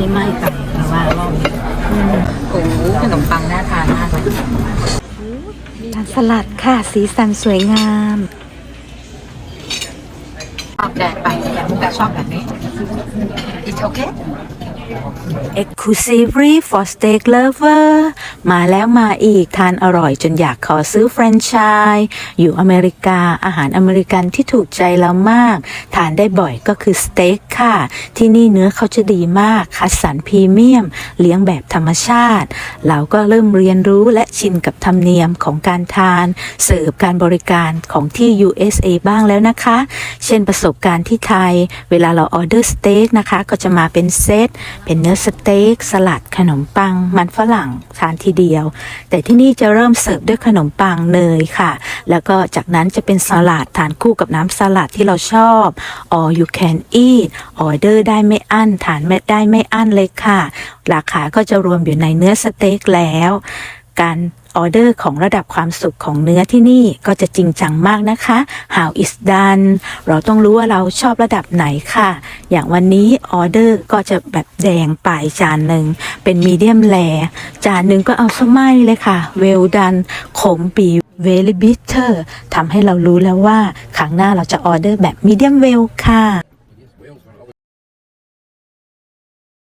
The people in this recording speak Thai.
นี่ไม่กับแต่ว่ารอบนี้อืมโอ้โหขนมปังน่าทานมากเลยทานสลัดค่ะ สีสันสวยงามชอบแดดไปแต่มุกดาชอบแบบนี้ it's okay Exclusively for Steak Lover มาแล้วมาอีกทานอร่อยจนอยากขอซื้อแฟรนไชส์อยู่อเมริกาอาหารอเมริกันที่ถูกใจเรามาก ทานได้บ่อยก็คือสเต็กค่ะ ที่นี่เนื้อเขาจะดีมาก คัดสรรพรีเมียม เลี้ยงแบบธรรมชาติ เราก็เริ่มเรียนรู้และชินกับธรรมเนียมของการทานเสิร์ฟการบริการของที่ USA บ้างแล้วนะคะ เช่นประสบการณ์ที่ไทย เวลาเราออเดอร์สเต็กนะคะก็จะมาเป็นเซตเป็นเนื้อสเต็กสลัดขนมปัง มันฝรั่งทานทีเดียว แต่ที่นี่จะเริ่มเสิร์ฟด้วยขนมปังเนยค่ะ แล้วก็จากนั้นจะเป็นสลัดทานคู่กับน้ำสลัดที่เราชอบ all you can eat ออเดอร์ได้ไม่อั้นทานไม่ได้ไม่อั้นเลยค่ะ ราคาก็จะรวมอยู่ในเนื้อสเต็กแล้ว การออเดอร์ของระดับความสุขของเนื้อที่นี่ก็จะจริงจังมากนะคะ how is done เราต้องรู้ว่าเราชอบระดับไหนค่ะ อย่างวันนี้ออเดอร์ก็จะแบบแดงไปจานหนึ่ง เป็นมีเดียมแ e จานหนึ่งก็เอาสมัยเลยค่ะ well done ขมปี very bitter ทำให้เรารู้แล้วว่าครั้งหน้าเราจะออเดอร์แบบมีเดียมเวลค่ะ